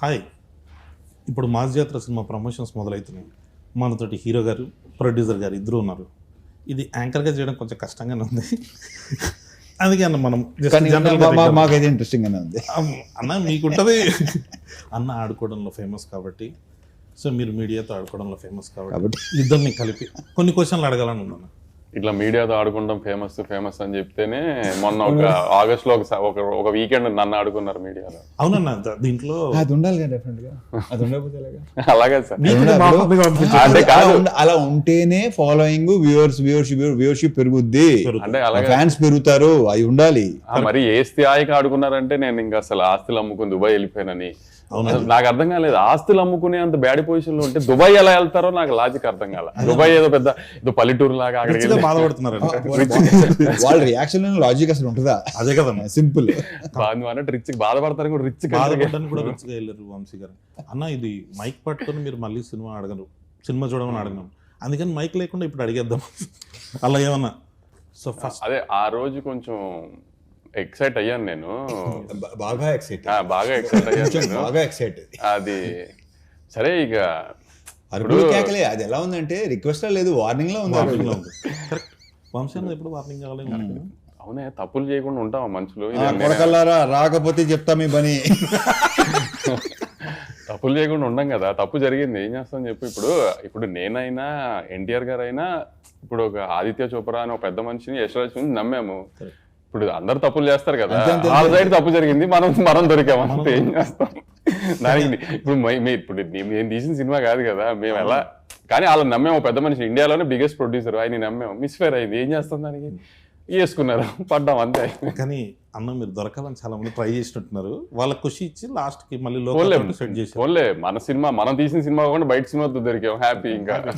Hi. ఇప్పుడు mass జాతర cinema promotions మొదలవుతున్నాయి మనతోటి హీరో గారు ప్రొడ్యూసర్ గారు ఇద్దరు ఉన్నారు. ఇది యాంకర్గా చేయడం కొంచెం కష్టంగానే ఉంది. అందుకే అన్న మనం మాకైతే ఇంట్రెస్టింగ్ గానే ఉంది. అన్న మీకుంటుంది. అన్న ఆడుకోవడంలో ఫేమస్ కాబట్టి సో మీరు మీడియాతో ఆడుకోవడంలో ఫేమస్ కాబట్టి కాబట్టి. ఇద్దరిని కలిపి కొన్ని క్వశ్చన్లు అడగాలని ఉన్నాను. ఇట్లా మీడియాతో ఆడుకుంటాం ఫేమస్ ఫేమస్ అని చెప్తేనే మొన్న ఒక ఆగస్ట్లో ఒక ఒక వీకెండ్ నన్ను ఆడుకున్నారు మీడియాలో. అవునన్న దీంట్లో అది ఉండాలి కదా డెఫినెట్గా. అది ఉండకపోతే? అలాగే సార్. అలా కాదు. ఉండ- అలా ఉంటేనే ఫాలోయింగ్ వ్యూవర్స్ వ్యూవర్షిప్ వ్యూవర్షిప్ పెరుగుద్ది. అంటే అలాగే. ఫ్యాన్స్ పెరుగుతారు అవి ఉండాలి. ఆ, మరి ఏ స్థాయికి ఆడుకున్నారంటే నేను ఇంకా అసలు ఆస్తులు అమ్ముకుని దుబాయ్ వెళ్ళిపోయానని. నాకు అర్థం కాలేదు. ఆస్తులు అమ్ముకునే అంత బ్యాడ్ పొజిషన్లో ఉంటే దుబాయ్ ఎలా వెళ్తారో నాకు లాజిక్ అర్థం కాల. దుబాయ్ ఏదో పెద్ద ఏదో పల్లెటూరు లాగా అక్కడికి రిచ్గా వెళ్ళి బాధపడుతున్నారంట వాళ్ళ రియాక్షన్ లాజిక్ అసలు ఉంటుందా? అదే కదన్న సింపుల్ రిచ్ బాధపడతారు కూడా రిచ్ బాధపడ్డానికి కూడా రిచ్గా వెళ్ళారు వంశీ గారు. అన్న ఇది మైక్ పట్టుకొని మీరు మళ్ళీ సినిమా అడగరు. సినిమా చూడమని అడగను. అందుకని మైక్ లేకుండా ఇప్పుడు అడిగేద్దాం. అలా ఏమన్నా? సో ఫస్ట్ అదే ఆ రోజు కొంచెం ఎక్సైట్ అయ్యాను నేను. బాగా ఎక్సైట్ ఆ, బాగా ఎక్సైట్ అయ్యాను బాగా ఎక్సైట్ అది సరే ఇక అరుపులు కేకలే. అది ఎలా ఉందంటే రిక్వెస్ట్ లేదు వార్నింగ్లో ఉంది ఆ వార్నింగ్లో. ఉంది. వంశీ ఎప్పుడు వార్నింగ్ కావాలి? అవునే తప్పులు చేయకుండా ఉంటావా మనుషులు. ఆ, కొడకల్లారా రాకపోతే చెప్తా మీ పని తప్పులు చేయకుండా ఉండం కదా తప్పు జరిగింది. ఏం చేస్తాం చెప్పు ఇప్పుడు ఇప్పుడు నేనైనా ఎన్టీఆర్ గారు అయినా ఇప్పుడు ఒక ఆదిత్య చోప్రా అని ఒక పెద్ద మనిషిని యశ్వరాజ్ నమ్మాము. ఇప్పుడు అందరు తప్పులు చేస్తారు కదా. వాళ్ళ సైడ్ తప్పు జరిగింది మనం మనం దొరికాము అంతే ఏం చేస్తాం? దానికి ఇప్పుడు ఇప్పుడు నేను తీసిన సినిమా కాదు కదా మేము ఎలా కానీ వాళ్ళని నమ్మాము పెద్ద మనిషి ఇండియాలోనే బిగ్గెస్ట్ ప్రొడ్యూసర్ ఆయన నమ్మాము మిస్ఫేర్ అయింది. ఏం చేస్తాం దానికి? వేసుకున్నారు పడ్డాం అంతే. కానీ అన్న మీరు దొరకాలని చాలా మంది ట్రై చేసినట్టున్నారు. వాళ్ళ ఖుషి ఇచ్చి లాస్ట్కి మళ్ళీ లోకల్ సెట్ చేసి మన సినిమా మనం తీసిన సినిమా కాకుండా బయట సినిమాతో దొరికాం. హ్యాపీ ఇంకా.